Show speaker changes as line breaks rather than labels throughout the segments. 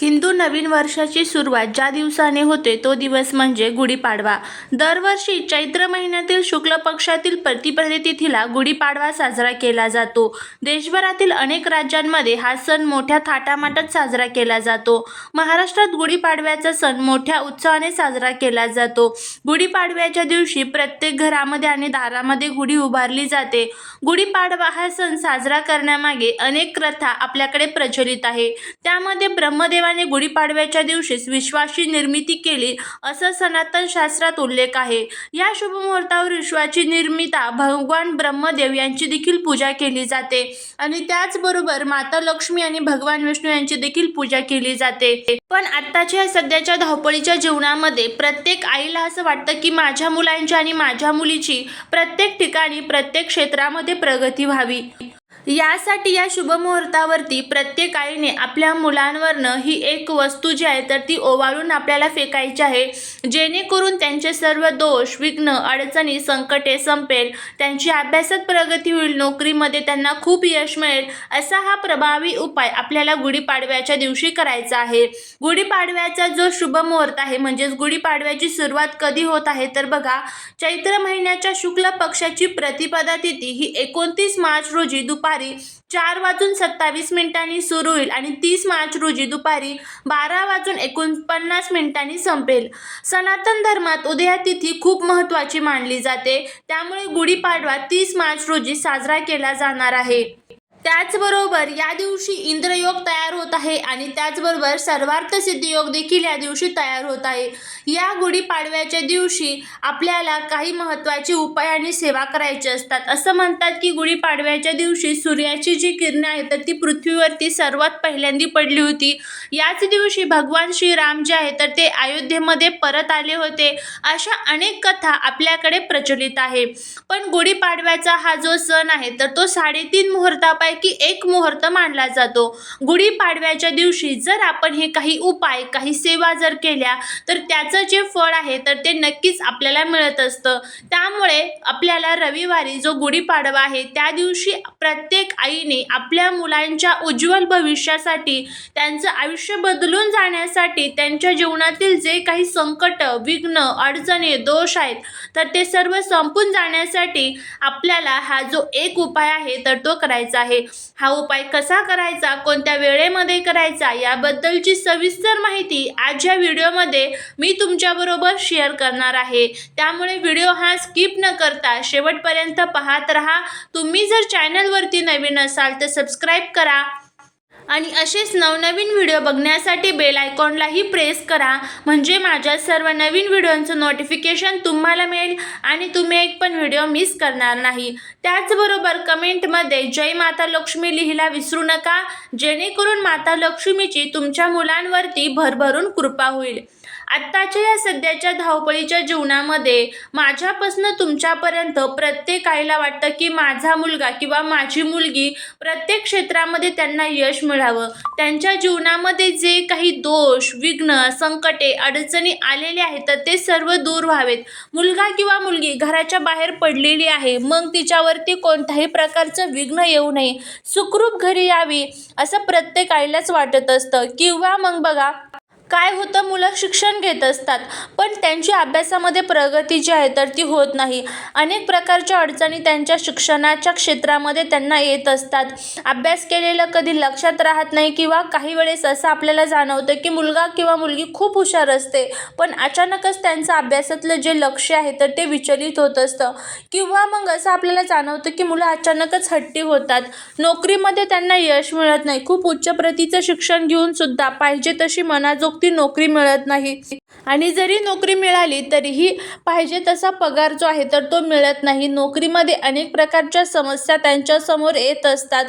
हिंदू नवीन वर्षाची सुरुवात ज्या दिवसाने होते तो दिवस म्हणजे गुढीपाडवा. दरवर्षी चैत्र महिन्यातील शुक्ल पक्षातील प्रतिपदे तिथीला गुढीपाडवा साजरा केला जातो. देशभरातील अनेक राज्यांमध्ये हा सण मोठ्या थाटामाटात साजरा केला जातो. महाराष्ट्रात गुढीपाडव्याचा सण मोठ्या उत्साहाने साजरा केला जातो. गुढीपाडव्याच्या दिवशी प्रत्येक घरामध्ये आणि दारामध्ये गुढी उभारली जाते. गुढीपाडवा हा सण साजरा करण्यामागे अनेक प्रथा आपल्याकडे प्रचलित आहे. त्यामध्ये ब्रह्मदेवा ब्रह्मदेवाने गुढीपाडव्याच्या दिवशीच विश्वाची निर्मिती केली असं सनातन शास्त्रात उल्लेख आहे. या शुभमुहूर्तावर विश्वाची निर्मिता भगवान ब्रह्मदेव यांची देखील पूजा केली जाते आणि त्याचबरोबर माता लक्ष्मी आणि भगवान विष्णू यांची देखील पूजा केली जाते. पण आत्ताच्या सध्याच्या धावपळीच्या जीवनामध्ये प्रत्येक आईला असं वाटतं की माझ्या मुलांची आणि माझ्या मुलीची प्रत्येक ठिकाणी प्रत्येक क्षेत्रामध्ये प्रगती व्हावी. यासाठी या शुभमुहूर्तावरती प्रत्येक आईने आपल्या मुलांवरनं ही एक वस्तू जी आहे तर ती ओवाळून आपल्याला फेकायची आहे. जेणेकरून त्यांचे सर्व दोष विघ्न अडचणी संकटे संपेल. त्यांची अभ्यासात प्रगती होईल नोकरीमध्ये त्यांना खूप यश मिळेल. असा हा प्रभावी उपाय आपल्याला गुढीपाडव्याच्या दिवशी करायचा आहे. गुढीपाडव्याचा जो शुभमुहूर्त आहे म्हणजेच गुढीपाडव्याची सुरुवात कधी होत आहे तर बघा चैत्र महिन्याच्या शुक्ल पक्षाची प्रतिपदा तिथी ही एकोणतीस मार्च रोजी दुपारी चार वाजून सत्तावीस मिनिटांनी सुरू होईल आणि तीस मार्च रोजी दुपारी बारा वाजून एकोणपन्नास मिनिटांनी संपेल. सनातन धर्मात उदया तिथी खूप महत्त्वाची मानली जाते. त्यामुळे गुढीपाडवा तीस मार्च रोजी साजरा केला जाणार आहे. त्याचबरोबर या दिवशी इंद्रयोग तयार होत आहे आणि त्याचबरोबर सर्वार्थ सिद्धियोग देखील या दिवशी तयार होत आहे. या गुढीपाडव्याच्या दिवशी आपल्याला काही महत्त्वाचे उपाय आणि सेवा करायचे असतात. असं म्हणतात की गुढीपाडव्याच्या दिवशी सूर्याची जी किरणं आहेत तर ती पृथ्वीवरती सर्वात पहिल्यांदी पडली होती. याच दिवशी भगवान श्रीराम जे आहे तर ते अयोध्येमध्ये परत आले होते. अशा अनेक कथा आपल्याकडे प्रचलित आहे. पण गुढीपाडव्याचा हा जो सण आहे तर तो साडेतीन मुहूर्तापैकी एक मुहूर्त मानला जातो. गुढीपाडव्याच्या दिवशी जर आपण हे काही उपाय काही सेवा जर केल्या तर त्याचा जे फळ आहे तर ते नक्कीच आपल्याला मिळत असतं. त्यामुळे आपल्याला रविवारी जो गुढीपाडवा आहे त्या दिवशी प्रत्येक आईने आपल्या मुलांच्या उज्ज्वल भविष्यासाठी त्यांचं आयुष्य बदलून जाण्यासाठी त्यांच्या जीवनातील जे काही संकट विघ्न अडचणी दोष आहेत तर ते सर्व संपून जाण्यासाठी आपल्याला हा जो एक उपाय आहे तर तो करायचा आहे. हा उपाय कसा करायचा कोणत्या वेळेमध्ये करायचा याबद्दलची सविस्तर माहिती आज या व्हिडिओमध्ये मी तुमच्याबरोबर शेअर करणार आहे. त्यामुळे व्हिडिओ हा स्किप न करता शेवटपर्यंत पाहत राहा. तुम्ही जर चॅनलवरती नवीन असाल तर सबस्क्राईब करा. आणि असेच नवनवीन व्हिडिओ बघण्यासाठी बेल आयकॉनलाही प्रेस करा. म्हणजे माझ्या सर्व नवीन व्हिडिओंचं नोटिफिकेशन तुम्हाला मिळेल आणि तुम्ही एक पण व्हिडिओ मिस करणार नाही. त्याचबरोबर कमेंटमध्ये जय माता लक्ष्मी लिहिला विसरू नका. जेणेकरून माता लक्ष्मीची तुमच्या मुलांवरती भरभरून कृपा होईल. आत्ताच्या या सध्याच्या धावपळीच्या जीवनामध्ये माझ्यापासनं तुमच्यापर्यंत प्रत्येक आईला वाटतं की माझा मुलगा किंवा माझी मुलगी प्रत्येक क्षेत्रामध्ये त्यांना यश मिळावं. त्यांच्या जीवनामध्ये जे काही दोष विघ्न संकटे अडचणी आलेले आहेत तर ते सर्व दूर व्हावेत. मुलगा किंवा मुलगी घराच्या बाहेर पडलेली आहे मग तिच्यावरती कोणत्याही प्रकारचं विघ्न येऊ नये. सुखरूप घरी यावी असं प्रत्येक आईलाच वाटत असतं. किंवा मग बघा काय होतं मुलं शिक्षण घेत असतात पण त्यांची अभ्यासामध्ये प्रगती जी आहे तर ती होत नाही. अनेक प्रकारच्या अडचणी त्यांच्या शिक्षणाच्या क्षेत्रामध्ये त्यांना येत असतात. अभ्यास केलेलं कधी लक्षात राहत नाही किंवा काही वेळेस असं आपल्याला जाणवतं की मुलगा किंवा मुलगी खूप हुशार असते पण अचानकच त्यांचं अभ्यासातलं जे लक्ष आहे तर ते विचलित होत असतं. किंवा मग असं आपल्याला जाणवतं की मुलं अचानकच हट्टी होतात. नोकरीमध्ये त्यांना यश मिळत नाही. खूप उच्च प्रतीचं शिक्षण घेऊन सुद्धा पाहिजे तशी मनाजोग ती नोकरी मिळत नाही. आणि जरी नोकरी मिळाली तरीही पाहिजे तसा पगार जो आहे तर तो मिळत नाही. नोकरीमध्ये अनेक प्रकारच्या समस्या त्यांच्यासमोर येत असतात.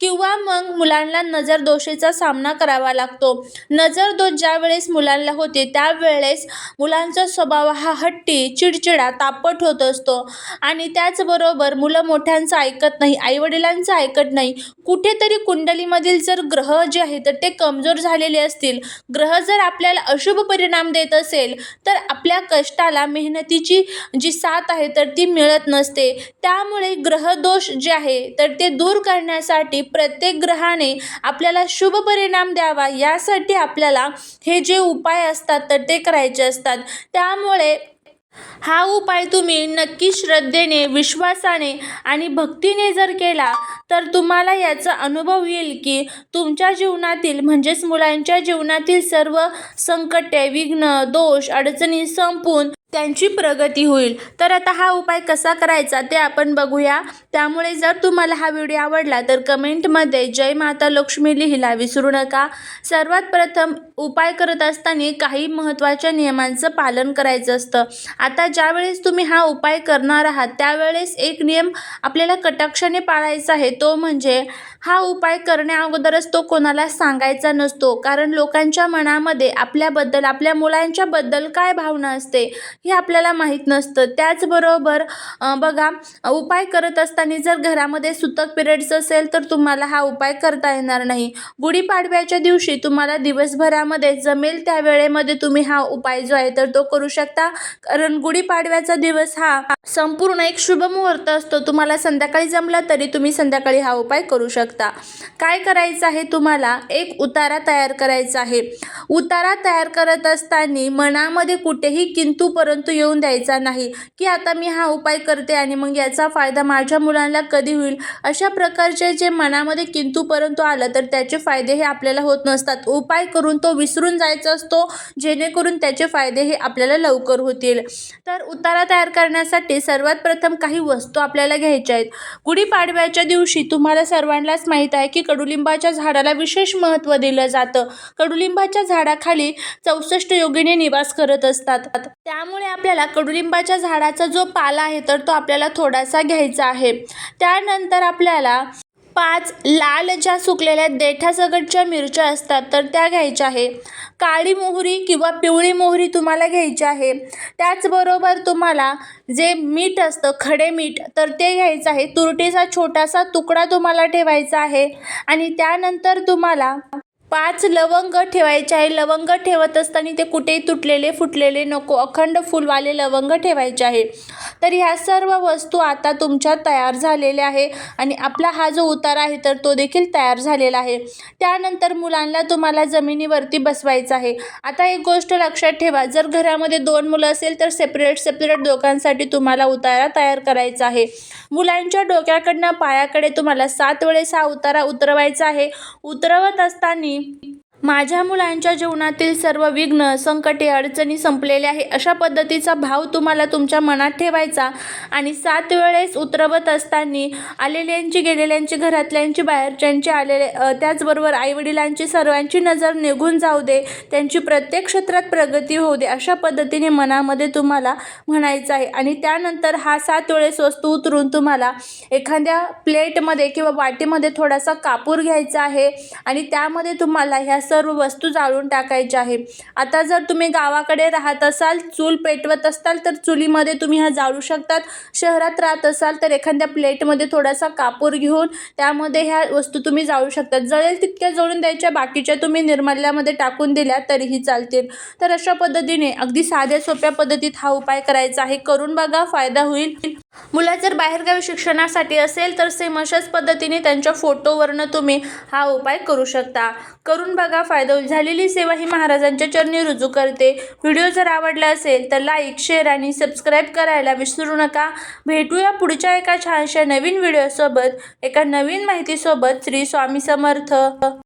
किंवा मग मुलांना नजरदोषीचा सामना करावा लागतो. नजरदोष ज्यावेळेस ज्या वेळेस मुलांना होते त्यावेळेस मुलांचा स्वभाव हा हट्टी चिडचिडा तापट होत असतो. आणि त्याचबरोबर मुलं मोठ्यांचं ऐकत नाही आईवडिलांचं ऐकत नाही. कुठेतरी कुंडलीमधील जर ग्रह जे आहे तर ते कमजोर झालेले असतील. ग्रह जर आपल्याला अशुभ परिणाम दे येत असेल तर आपल्या कष्टाला मेहनतीची जी साथ आहे तर ती मिळत नसते. त्यामुळे ग्रहदोष जे आहे तर ते दूर करण्यासाठी प्रत्येक ग्रहाने आपल्याला शुभ परिणाम द्यावा. यासाठी आपल्याला हे जे उपाय असतात तर ते करायचे असतात. त्यामुळे हा उपाय तुम्ही नक्की श्रद्धेने विश्वासाने आणि भक्तीने जर केला तर तुम्हाला याचा अनुभव येईल की तुमच्या जीवनातील म्हणजेच मुलांच्या जीवनातील सर्व संकटे विघ्न दोष अडचणी संपून त्यांची प्रगती होईल. तर आता हा उपाय कसा करायचा ते आपण बघूया. त्यामुळे जर तुम्हाला हा व्हिडिओ आवडला तर कमेंटमध्ये जय माता लक्ष्मी लिहिला विसरू नका. सर्वात प्रथम उपाय करत असताना काही महत्त्वाच्या नियमांचं पालन करायचं असतं. आता ज्यावेळेस तुम्ही हा उपाय करणार आहात त्यावेळेस एक नियम आपल्याला कटाक्षाने पाळायचा आहे. तो म्हणजे हा उपाय करण्या अगोदरच तो कोणाला सांगायचा नसतो. कारण लोकांच्या मनामध्ये आपल्याबद्दल आपल्या मुलांच्याबद्दल काय भावना असते हे आपल्याला माहीत नसतं. त्याचबरोबर बघा उपाय करत असताना जर घरामध्ये सुतक पिरियड्स असेल तर तुम्हाला हा उपाय करता येणार नाही. गुढीपाडव्याच्या दिवशी तुम्हाला दिवसभरा दिवसभरामध्ये जमेल त्या वेळेमध्ये तुम्ही हा उपाय जो आहे तर तो करू शकता. कारण गुढीपाडव्याचा दिवस हा संपूर्ण एक शुभ मुहूर्त असतो. तुम्हाला संध्याकाळी जमला तरी तुम्ही संध्याकाळी हा उपाय करू शकता. काय करायचं आहे तुम्हाला? एक उतारा तयार करायचा आहे. उतारा तयार करत असताना मनामध्ये कुठेही किंतू परंतु येऊन द्यायचा नाही की आता मी हा उपाय करते आणि मग याचा फायदा माझ्या मुलांना कधी होईल? अशा प्रकारचे जे मनामध्ये किंतू परंतु आलं तर त्याचे फायदे हे आपल्याला होत नसतात. उपाय करून तो विसरून जायचा असतो जेणेकरून त्याचे फायदे हे आपल्याला लवकर होतील. तर उतारा तयार करण्यासाठी सर्वात प्रथम काही वस्तू आपल्याला घ्यायच्या आहेत. गुढीपाडव्याच्या दिवशी तुम्हाला सर्वांनाच माहीत आहे की कडुलिंबाच्या झाडाला विशेष महत्त्व दिलं जातं. कडुलिंबाच्या झाडाखाली चौसष्ट योगिनी निवास करत असतात. त्यामुळे आपल्याला कडुलिंबाच्या झाडाचा जो पाला आहे तर तो आपल्याला थोडासा घ्यायचा आहे. त्यानंतर आपल्याला पाच लाल ज्या सुकलेल्या देठासकटच्या मिरच्या असतात तर त्या घ्यायच्या आहे. काळी मोहरी किंवा पिवळी मोहरी तुम्हाला घ्यायची आहे. त्याचबरोबर तुम्हाला जे मीठ असतं खडे मीठ तर ते घ्यायचं आहे. तुरटीचा छोटासा तुकडा तुम्हाला ठेवायचा आहे. आणि त्यानंतर तुम्हाला पाच लवंग ठेवायचे आहे. लवंग ठेवत असताना ते कुठेही तुटलेले फुटलेले नको. अखंड फुलवाले लवंग ठेवायचे आहे. तर ह्या सर्व वस्तू आता तुमच्या तयार झालेल्या आहे आणि आपला हा जो उतारा आहे तर तो देखील तयार झालेला आहे. त्यानंतर मुलांना तुम्हाला जमिनीवरती बसवायचं आहे. आता एक गोष्ट लक्षात ठेवा. जर घरामध्ये दोन मुलं असेल तर सेपरेट सेपरेट दोघांसाठी तुम्हाला उतारा तयार करायचा आहे. मुलांच्या डोक्याकडनं पायाकडे तुम्हाला सात वेळेस हा उतारा उतरवायचा आहे. उतरवत असताना me. माझ्या मुलांच्या जीवनातील सर्व विघ्न संकटे अडचणी संपलेल्या आहे. अशा पद्धतीचा भाव तुम्हाला तुमच्या मनात ठेवायचा आणि सात वेळेस उतरवत असताना आलेल्यांची गेलेल्यांची घरातल्यांची बाहेरच्यांची आलेले त्याचबरोबर आईवडिलांची सर्वांची नजर निघून जाऊ दे. त्यांची प्रत्येक क्षेत्रात प्रगती होऊ दे. अशा पद्धतीने मनामध्ये तुम्हाला म्हणायचं आहे. आणि त्यानंतर हा सात वेळेस वस्तू उतरून तुम्हाला एखाद्या प्लेटमध्ये किंवा वाटीमध्ये थोडासा कापूर घ्यायचा आहे. आणि त्यामध्ये तुम्हाला ह्या सर्व वस्तू जाळून टाकायच्या आहे. आता जर तुम्ही गावाकडे राहत असाल चूल पेटवत असाल तर चुलीमध्ये तुम्ही ह्या जाळू शकतात. शहरात राहत असाल तर एखाद्या प्लेटमध्ये थोडासा कापूर घेऊन त्यामध्ये ह्या वस्तू तुम्ही जाळू शकतात. जळेल तितक्या जळून द्यायच्या बाकीच्या तुम्ही निर्माल्यामध्ये टाकून दिल्या तरीही चालतील. तर अशा पद्धतीने अगदी साध्या सोप्या पद्धतीत हा उपाय करायचा आहे. करून बघा फायदा होईल. मुलं जर बाहेरगावी शिक्षणासाठी असेल तर सेम अशाच पद्धतीने त्यांच्या फोटोवरनं तुम्ही हा उपाय करू शकता. करून बघा फायदा होईल झालेली सेवा ही महाराजांच्या चरणी रुजू करते. व्हिडिओ जर आवडला असेल तर लाईक शेअर आणि सबस्क्राईब करायला विसरू नका. भेटूया पुढच्या एका छानशा नवीन व्हिडिओसोबत एका नवीन माहितीसोबत. श्री स्वामी समर्थ.